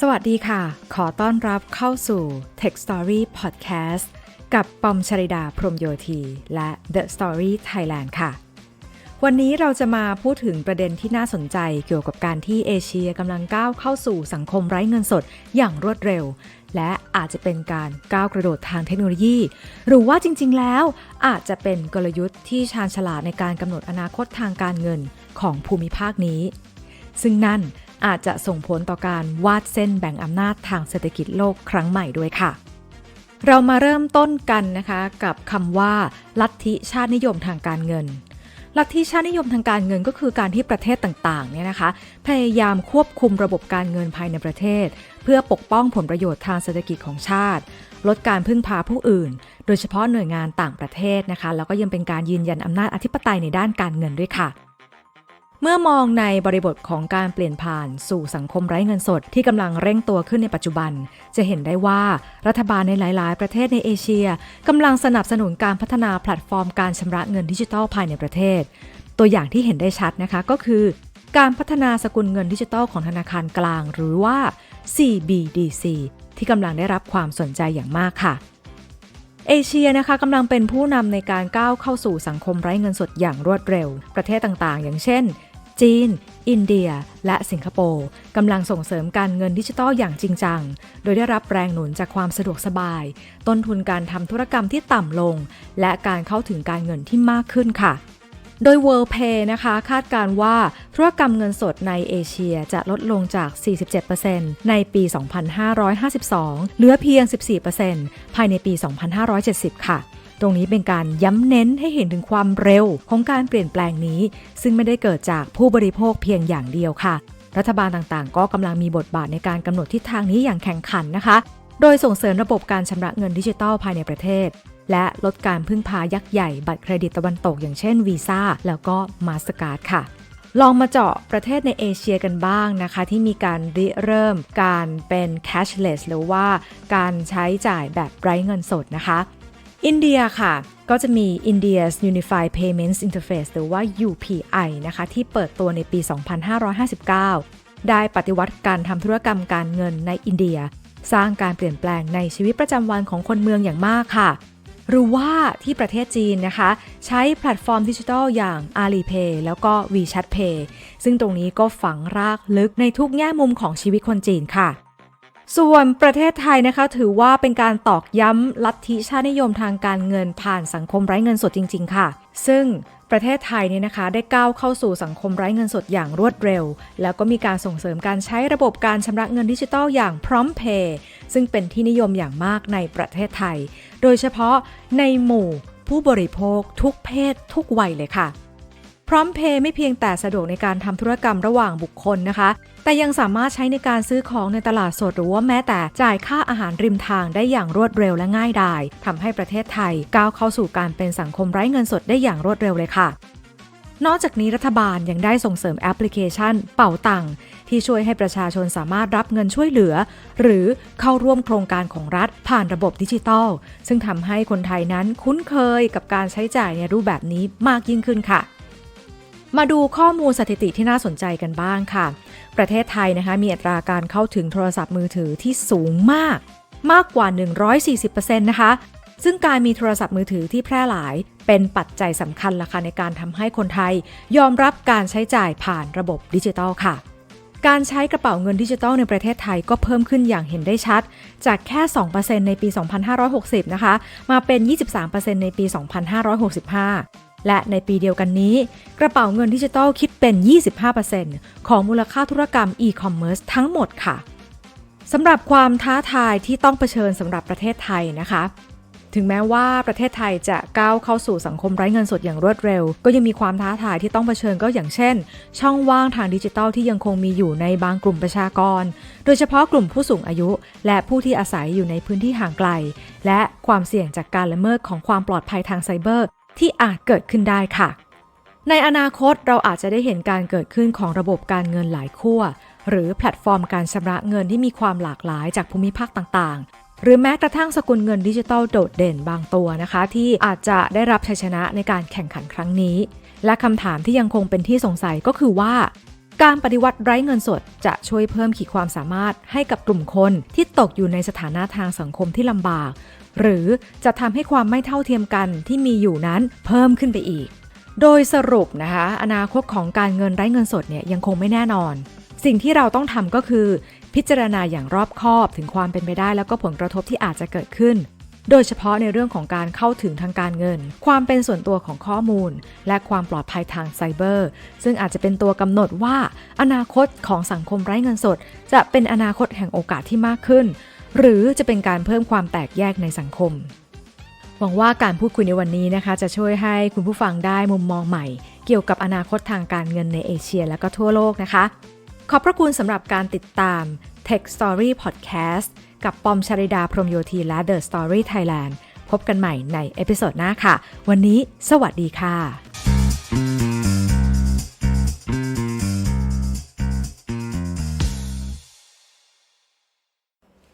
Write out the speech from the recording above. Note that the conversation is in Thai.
สวัสดีค่ะ ขอต้อนรับเข้าสู่ Tech Story Podcast กับปอมชริดาพรมโยธีและ The Story Thailand ค่ะ วันนี้เราจะมาพูดถึงประเด็นที่น่าสนใจเกี่ยวกับการที่เอเชียกำลังก้าวเข้าสู่สังคมไร้เงินสดอย่างรวดเร็ว และอาจจะเป็นการก้าวกระโดดทางเทคโนโลยี หรือว่าจริง ๆ แล้ว อาจจะเป็นกลยุทธ์ที่ชาญฉลาดในการกำหนดอนาคตทางการเงินของภูมิภาคนี้ ซึ่งนั่น อาจจะส่งผลต่อการวาดเส้นแบ่งอำนาจทางเศรษฐกิจโลกครั้งใหม่ด้วยค่ะ เรามาเริ่มต้นกันนะคะกับคำว่า ลัทธิชาตินิยมทางการเงิน ลัทธิชาตินิยมทางการเงินก็คือการที่ประเทศต่างๆเนี่ยนะคะ พยายามควบคุมระบบการเงินภายในประเทศ เพื่อปกป้องผลประโยชน์ทางเศรษฐกิจของชาติ ลดการพึ่งพาผู้อื่น โดยเฉพาะหน่วยงานต่างประเทศนะคะแล้วก็ยังเป็นการยืนยันอำนาจอธิปไตยในด้านการเงินด้วยค่ะ เมื่อมองในบริบทของการเปลี่ยนผ่านสู่สังคมไร้เงินสดที่กำลังเร่งตัวขึ้นในปัจจุบัน จะเห็นได้ว่ารัฐบาลในหลาย ๆ ประเทศในเอเชียกำลังสนับสนุนการพัฒนาแพลตฟอร์มการชำระเงินดิจิทัลภายในประเทศ ตัวอย่างที่เห็นได้ชัดนะคะก็คือ การพัฒนาสกุลเงินดิจิทัลของธนาคารกลาง หรือว่า CBDC ที่กำลังได้รับความสนใจอย่างมากค่ะเอเชียนะคะกำลังเป็นผู้นำในการก้าวเข้าสู่สังคมไร้เงินสดอย่างรวดเร็ว ประเทศต่างๆ อย่างเช่น จีน อินเดีย และสิงคโปร์กำลังส่งเสริมการเงินดิจิทัลอย่างจริงจัง โดยได้รับแรงหนุนจากความสะดวกสบาย ต้นทุนการทำธุรกรรมที่ต่ำลง และการเข้าถึงการเงินที่มากขึ้นค่ะโดย World Pay นะคะคาดการว่าธุรกรรมเงินสดในเอเชียจะลดลงจาก 47%ในปี 2552 เหลือเพียง 14%ภายในปี 2570 ค่ะ ตรงนี้เป็นการย้ำเน้นให้เห็นถึงความเร็วของการเปลี่ยนแปลงนี้ ซึ่งไม่ได้เกิดจากผู้บริโภคเพียงอย่างเดียวค่ะ รัฐบาลต่างๆ ก็กำลังมีบทบาทในการกำหนดทิศทางนี้อย่างแข่งขันนะคะ โดยส่งเสริมระบบการชำระเงินดิจิทัลภายในประเทศ และลดการพึ่งพายักษ์ใหญ่บัตรเครดิตตะวันตก อย่างเช่นวีซ่าแล้วก็มาสการ์ดค่ะลองมาเจาะประเทศในเอเชียกันบ้างนะคะ ที่มีการริเริ่มการเป็น cashless หรือว่าการใช้จ่ายแบบไร้เงินสดนะคะ อินเดียค่ะ ก็จะมี India's Unified Payments Interface หรือว่า UPI นะคะ ที่เปิดตัวในปี 2559 ได้ปฏิวัติการทำธุรกรรมการเงินในอินเดีย สร้างการเปลี่ยนแปลงในชีวิตประจำวันของคนเมืองอย่างมากค่ะ หรือว่าที่ประเทศจีนนะคะ ใช้แพลตฟอร์มดิจิทัลอย่าง Alipay แล้วก็ WeChat Pay ซึ่งตรงนี้ก็ฝังรากลึกในทุกแง่มุมของชีวิตคนจีนค่ะ ส่วนประเทศไทยนะคะถือว่าเป็นการตอกย้ำลัทธิชาตินิยมทางการเงินผ่านสังคมไร้เงินสดจริง ๆ ค่ะ ซึ่งประเทศไทยเนี่ยนะคะได้ก้าวเข้าสู่สังคมไร้เงินสดอย่างรวดเร็ว แล้วก็มีการส่งเสริมการใช้ระบบการชำระเงินดิจิทัลอย่าง Prompt Pay ซึ่งเป็นที่นิยมอย่างมากในประเทศไทย โดยเฉพาะในหมู่ผู้บริโภคทุกเพศทุกวัยเลยค่ะ ร้อมเพย์ไม่เพียงแต่สะดวกในการทำธุรกรรมระหว่างบุคคลนะคะ แต่ยังสามารถใช้ในการซื้อของในตลาดสดหรือว่าแม้แต่จ่ายค่าอาหารริมทางได้อย่างรวดเร็วและง่ายดายทำให้ประเทศไทยก้าวเข้าสู่การเป็นสังคมไร้เงินสดได้อย่างรวดเร็วเลยค่ะนอกจากนี้รัฐบาลยังได้ส่งเสริมแอปพลิเคชันเป่าตังที่ช่วยให้ประชาชนสามารถรับเงินช่วยเหลือ หรือเข้าร่วมโครงการของรัฐผ่านระบบดิจิทัลซึ่งทำให้คนไทยนั้นคุ้นเคยกับการใช้จ่ายในรูปแบบนี้มากยิ่งขึ้นค่ะ มาดูข้อมูลสถิติที่น่าสนใจกันบ้างค่ะ ประเทศไทยนะคะมีอัตราการเข้าถึงโทรศัพท์มือถือที่สูงมาก มากกว่า 140%นะคะซึ่งการมีโทรศัพท์มือถือที่แพร่หลายเป็นปัจจัยสำคัญละค่ะในการทำให้คนไทย ยอมรับการใช้จ่ายผ่านระบบดิจิทัลค่ะ การใช้กระเป๋าเงินดิจิทัลในประเทศไทยก็เพิ่มขึ้นอย่างเห็นได้ชัด จากแค่ 2%ในปี 2560 นะคะ มาเป็น 23%ในปี 2565 และในปีเดียวกันนี้ กระเป๋าเงินดิจิทัลคิดเป็น 25%ของมูลค่าธุรกรรมอีคอมเมิร์ซทั้งหมดค่ะสำหรับความท้าทายที่ต้องเผชิญสำหรับประเทศไทยนะคะถึงแม้ว่าประเทศไทยจะก้าวเข้าสู่สังคมไร้เงินสดอย่างรวดเร็ว ก็ยังมีความท้าทายที่ต้องเผชิญก็อย่างเช่น ช่องว่างทางดิจิทัลที่ยังคงมีอยู่ในบางกลุ่มประชากร โดยเฉพาะกลุ่มผู้สูงอายุ และผู้ที่อาศัยอยู่ในพื้นที่ห่างไกล และความเสี่ยงจากการละเมิดของความปลอดภัยทางไซเบอร์ ที่อาจเกิดขึ้นได้ค่ะ ในอนาคตเราอาจจะได้เห็นการเกิดขึ้นของระบบการเงินหลายขั้วหรือแพลตฟอร์มการชำระเงินที่มีความหลากหลายจากภูมิภาคต่างๆ หรือแม้กระทั่งสกุลเงินดิจิทัลโดดเด่นบางตัวนะคะ ที่อาจจะได้รับชัยชนะในการแข่งขันครั้งนี้ และคำถามที่ยังคงเป็นที่สงสัยก็คือว่า การปฏิวัติไร้เงินสดจะช่วยเพิ่มขีดความสามารถให้กับกลุ่มคนที่ตกอยู่ในสถานะทางสังคมที่ลำบาก หรือจะทำให้ความไม่เท่าเทียมกันที่มีอยู่นั้นเพิ่มขึ้นไปอีก โดยสรุปนะคะ อนาคตของการเงินไร้เงินสดเนี่ยยังคงไม่แน่นอน สิ่งที่เราต้องทำก็คือ พิจารณาอย่างรอบคอบถึงความเป็นไปได้ แล้วก็ผลกระทบที่อาจจะเกิดขึ้น โดยเฉพาะในเรื่องของการเข้าถึงทางการเงิน ความเป็นส่วนตัวของข้อมูล และความปลอดภัยทางไซเบอร์ ซึ่งอาจจะเป็นตัวกำหนดว่า อนาคตของสังคมไร้เงินสด จะเป็นอนาคตแห่งโอกาสที่มากขึ้น หรือจะเป็นการเพิ่มความแตกแยกในสังคม หวังว่าการพูดคุยในวันนี้นะคะ จะช่วยให้คุณผู้ฟังได้มุมมองใหม่ เกี่ยวกับอนาคตทางการเงินในเอเชีย และก็ทั่วโลกนะคะ ขอบพระคุณสำหรับการติดตาม Tech Story Podcast กับปอมชริดาพรมโยธีและ The Story Thailand พบกันใหม่ในเอพิโซดหน้าค่ะ วันนี้สวัสดีค่ะ